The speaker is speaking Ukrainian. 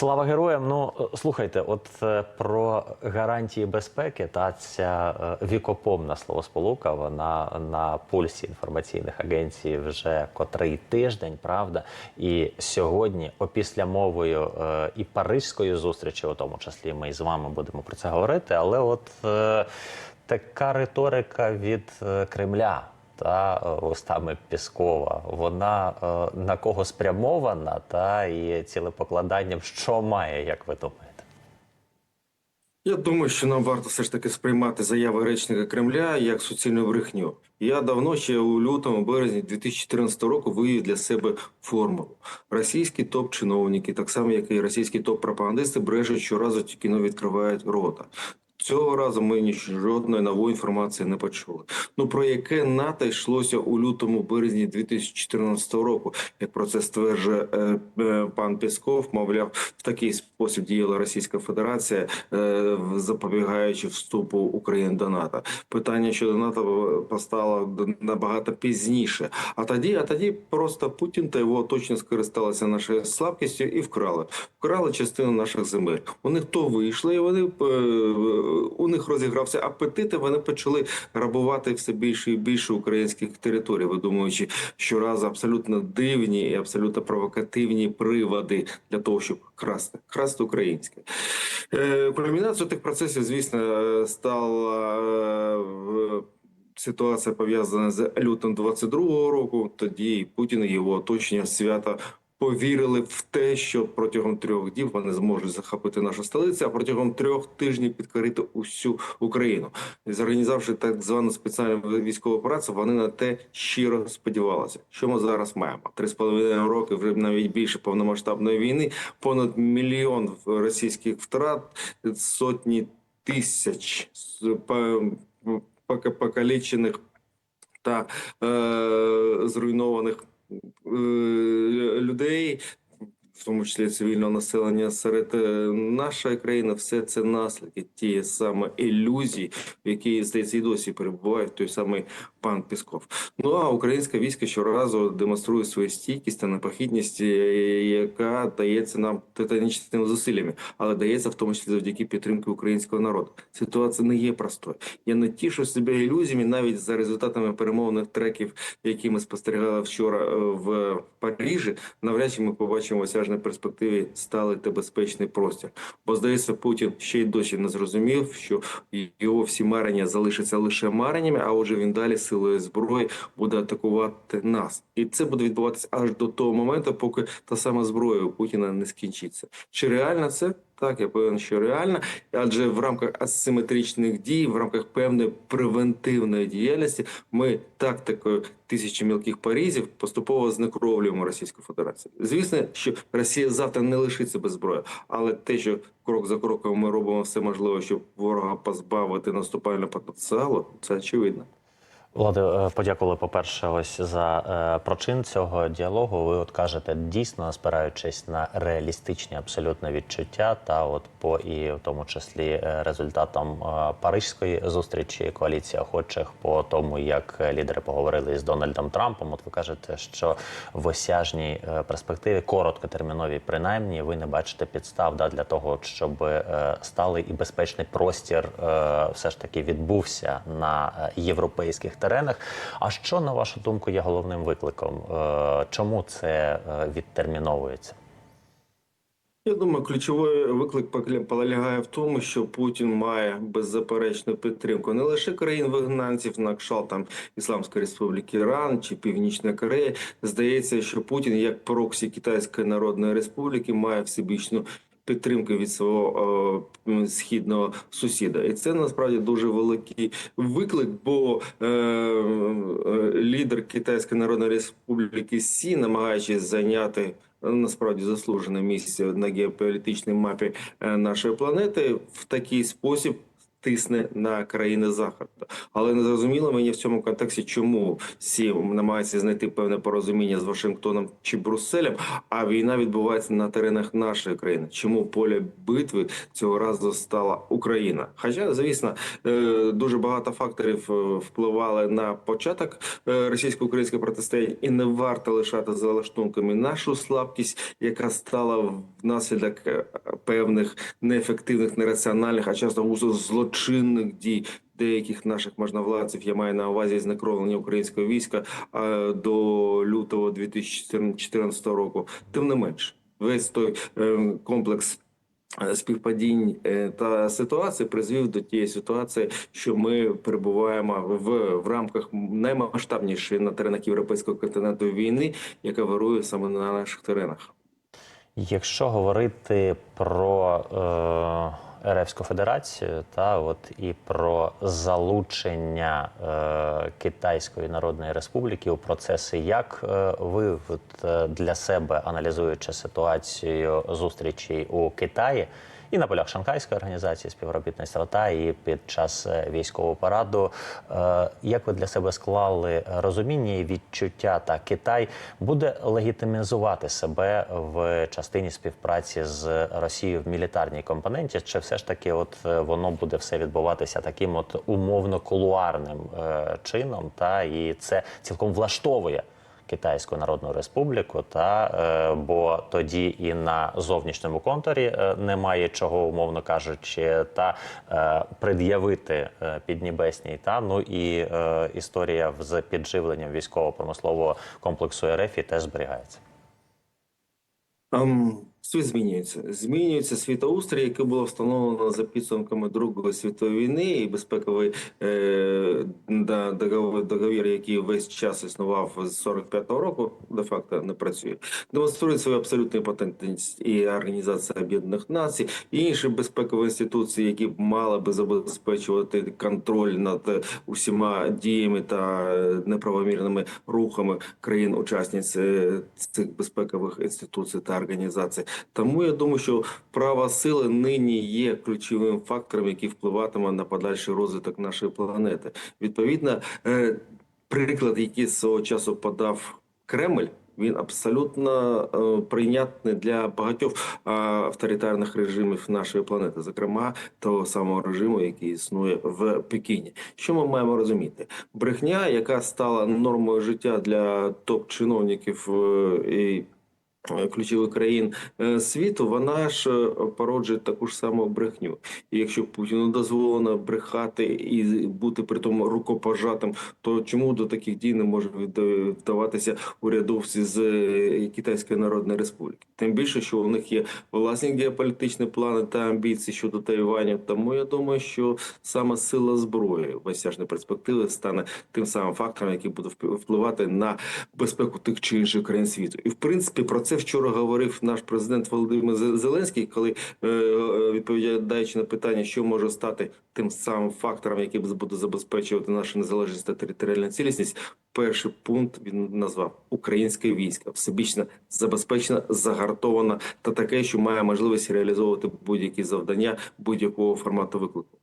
Слава героям. Ну е, слухайте, от е, про гарантії безпеки та ця е, вікопомна словосполука, вона на пульсі інформаційних агенцій вже котрий тиждень, правда. І сьогодні, опісля мовою і паризької зустрічі, у тому числі, ми з вами будемо про це говорити. Але от така риторика від Кремля та е, устами Піскова, вона е, на кого спрямована, та і цілепокладання в що має, як ви думаєте? Я думаю, що нам варто все ж таки сприймати заяви речника Кремля як суцільну брехню. Я давно ще у лютому, березні 2014 року вивів для себе формулу. Російські топ-чиновники, так само як і російські топ-пропагандисти, брешуть щоразу тільки но відкривають рота. Цього разу ми ні жодної нової інформації не почули. Ну про яке НАТО йшлося у лютому березні 2014 року, як про це стверджує е, е, пан Пісков, мовляв, в такий спосіб діяла Російська Федерація, е, запобігаючи вступу України до НАТО. Питання щодо НАТО постало набагато пізніше. А тоді, а тоді просто Путін та його оточення скористалися нашою слабкістю і вкрали. Вкрали частину наших земель. Них то вийшло, і вони е, у них розігрався апетит, і вони почали грабувати все більше і більше українських територій, видумуючи щоразу абсолютно дивні і абсолютно провокативні приводи для того, щоб красти, красти українське. Е, Кульмінацією тих процесів, звісно, стала е, ситуація пов'язана з лютим 22-го року. Тоді Путін і його оточення свято. Повірили в те, що протягом трьох діб вони зможуть захопити нашу столицю, а протягом трьох тижнів підкорити усю Україну. Зорганізувавши так звану спеціальну військову операцію, вони на те щиро сподівалися. Що ми зараз маємо? Три з половиною роки, вже навіть більше повномасштабної війни, понад мільйон російських втрат, сотні тисяч покалічених та е, зруйнованих людей, в тому числі цивільного населення серед е, нашої країни, все це наслідки тієї саме ілюзії, в якій здається і досі перебуває той самий пан Пісков. Ну а українське військо щоразу демонструє свою стійкість та непохідність, е, яка дається нам титанічними зусиллями, але дається в тому числі завдяки підтримки українського народу. Ситуація не є простою. Я не тішу себе ілюзіями навіть за результатами перемовних треків, які ми спостерігали вчора е, в Парижі. Навряд чи ми побачимо в перспективі сталий та безпечний простір. Бо здається, Путін ще й досі не зрозумів, що його всі марення залишаться лише мареннями, а отже він далі силою зброї буде атакувати нас, і це буде відбуватися аж до того моменту, поки та сама зброя у Путіна не скінчиться. Чи реально це? Так, я певен, що реально, адже в рамках асиметричних дій, в рамках певної превентивної діяльності, ми тактикою тисячі мілких парізів поступово знекровлюємо Російську Федерацію. Звісно, що Росія завтра не лишиться без зброї, але те, що крок за кроком ми робимо все можливе, щоб ворога позбавити наступального потенціалу, це очевидно. Влади, е, подякували, по-перше, ось за е, прочин цього діалогу. Ви от кажете, дійсно спираючись на реалістичні абсолютно відчуття, та от по і в тому числі е, результатам паризької зустрічі коаліції охочих, по тому як лідери поговорили з Дональдом Трампом. От ви кажете, що в осяжній перспективі, короткотерміновій, принаймні, ви не бачите підстав да, для того, щоб сталий і безпечний простір все ж таки відбувся на європейських теренах. А що на вашу думку є головним викликом? Е, Чому це е, відтерміновується? Я думаю, ключовий виклик полягає в тому, що Путін має беззаперечну підтримку не лише країн-вигнанців на кшалт там Ісламської Республіки Іран чи Північна Корея. Здається, що Путін, як проксі Китайської Народної Республіки, має всебічну підтримку від свого е, східного сусіда, і це насправді дуже великий виклик, бо е, е, лідер Китайської Народної Республіки Сі, намагаючись зайняти насправді заслужене місце на геополітичній мапі е, нашої планети в такий спосіб тисне на країни заходу. Але не зрозуміло мені в цьому контексті, чому всі намагаються знайти певне порозуміння з Вашингтоном чи Брюсселем, а війна відбувається на теренах нашої країни. Чому поле битви цього разу стала Україна? Хоча, звісно, е, дуже багато факторів е, впливали на початок е, російсько-українського протистояння, і не варто лишати за лаштунками нашу слабкість, яка стала внаслідок певних неефективних, нераціональних, а часто густо злочинних дій деяких наших можновладців. Я маю на увазі знекровлення українського війська до лютого 2014 року. Тим не менш, весь той е, комплекс. е, Співпадінь е, та ситуації призвів до тієї ситуації, що ми перебуваємо в, в рамках наймасштабнішої на теренах європейського континенту війни, яка вирує саме на наших теренах. Якщо говорити про е, РФську Федерацію, та от і про залучення е, Китайської Народної Республіки у процеси, як е, ви от, е, для себе аналізуючи ситуацію зустрічей у Китаї і на полях Шанхайської організації співробітництва, та і під час е, військового параду, е, як ви для себе склали розуміння і відчуття та Китай буде легітимізувати себе в частині співпраці з Росією в мілітарній компоненті? Чи все ж таки, от е, воно буде все відбуватися таким от умовно кулуарним чином, та і це цілком влаштовує Китайську Народну Республіку, та е, бо тоді і на зовнішньому контурі е, немає чого, умовно кажучи, та е, пред'явити Піднебесній. Та ну і історія з підживленням військово-промислового комплексу РФ і теж зберігається. Ам, світ змінюється. Змінюється світоустрій, який було встановлено за підсумками Другої світової війни, і безпековий е, договір, договір, який весь час існував з 45-го року, де факто не працює. Демонструє свою абсолютну імпотентність і Організація Об'єднаних Націй, і інші безпекові інституції, які мали би забезпечувати контроль над е, усіма діями та е, неправомірними рухами країн-учасниць е, цих безпекових інституцій та організацій. Тому я думаю, що права сили нині є ключовим фактором, який впливатиме на подальший розвиток нашої планети. Відповідно, е, приклад, який свого часу подав Кремль. Він абсолютно е, прийнятний для багатьох е, авторитарних режимів нашої планети, зокрема того самого режиму, який існує в Пекіні. Що ми маємо розуміти? Брехня, яка стала нормою життя для топ-чиновників е, і ключових країн е, світу, вона ж е, породжує таку ж саму брехню. І якщо Путіну дозволено брехати і бути при тому рукопожатим, то чому до таких дій не може вдаватися урядовці з е, Китайської Народної Республіки? Тим більше, що у них є власні геополітичні плани та амбіції щодо Тайваню. Тому я думаю, що саме сила зброї в осяжної перспективи стане тим самим фактором, який буде вп- впливати на безпеку тих чи інших країн світу. І в принципі про це вчора говорив наш президент Володимир Зеленський, коли е, е, відповідаючи на питання, що може стати тим самим фактором, який буде забезпечувати нашу незалежність та територіальну цілісність. Перший пункт він назвав українське військо, всебічно забезпечено, загартовано та таке, що має можливість реалізовувати будь-які завдання будь-якого формату виклику.